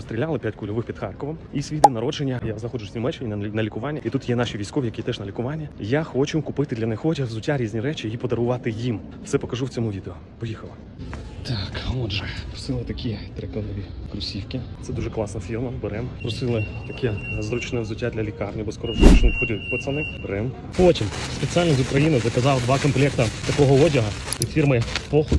розстріляли, 5 кульових під Харковом. І свій день народження я знаходжусь в Німеччині на, на лікуванні. І тут є наші військові, які теж на лікуванні. Я хочу купити для них одяг, взуття, різні речі і подарувати їм. Все покажу в цьому відео. Поїхали. Так, отже, просили такі триколові кросівки. Це дуже класна фірма. Беремо. Просили таке зручне взуття для лікарні, бо скоро вже почнуть ходити пацани. Беремо. Потім спеціально з України заказав два комплекти такого одягу від фірми Похуй.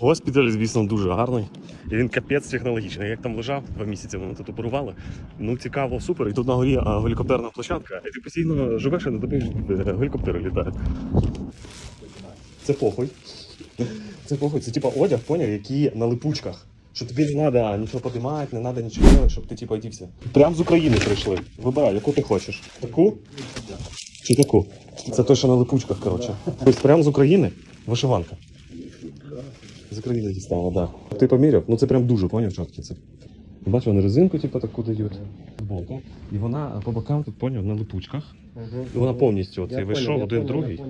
Госпіталь, звісно, дуже гарний. І він капець технологічний. Як там лежав два місяці, вони тут оперували. Ну цікаво, супер. І тут на горі гелікоптерна площадка. І ти постійно живеш і на тобі е, гелікоптери літають. Це похуй. Це похуй. Це типа одяг, поняв, який на липучках. Що тобі не треба нічого подимати, не треба нічого робити, щоб ти типа одівся. Прям з України прийшли. Вибирай, яку ти хочеш. Таку? Чи таку? Це той, що на липучках, коротше. Тобто прям з України вишиванка. З України дістала, так. Да. Ти поміряв? Ну це прям дуже, поняв, чіткі це. Бачиш, вони резинку, типу, таку дають збоку. І вона по бокам тут поняв на липучках. І вона повністю оцей вийшов, один другий.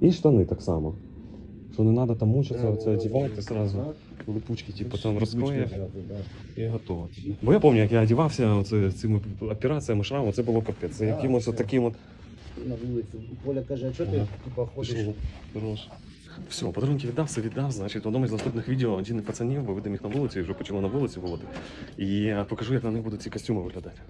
І штани так само. Що не треба там мучитися, оце одягати зразу. Липучки, типу, там розклеїв і готово. Бо я пам'ятаю, як я одягався цими операціями шраму, це було капець. Це якимось таким от на вулицю. Коля каже, а чого ти типа ходиш? Хорош. Все, подарунки віддав, все віддав. Значить, в одному з наступних відео один пацанів, пацанів виведемо їх на вулицю і вже почали на вулиці виводити. І я покажу, як на них будуть ці костюми виглядати.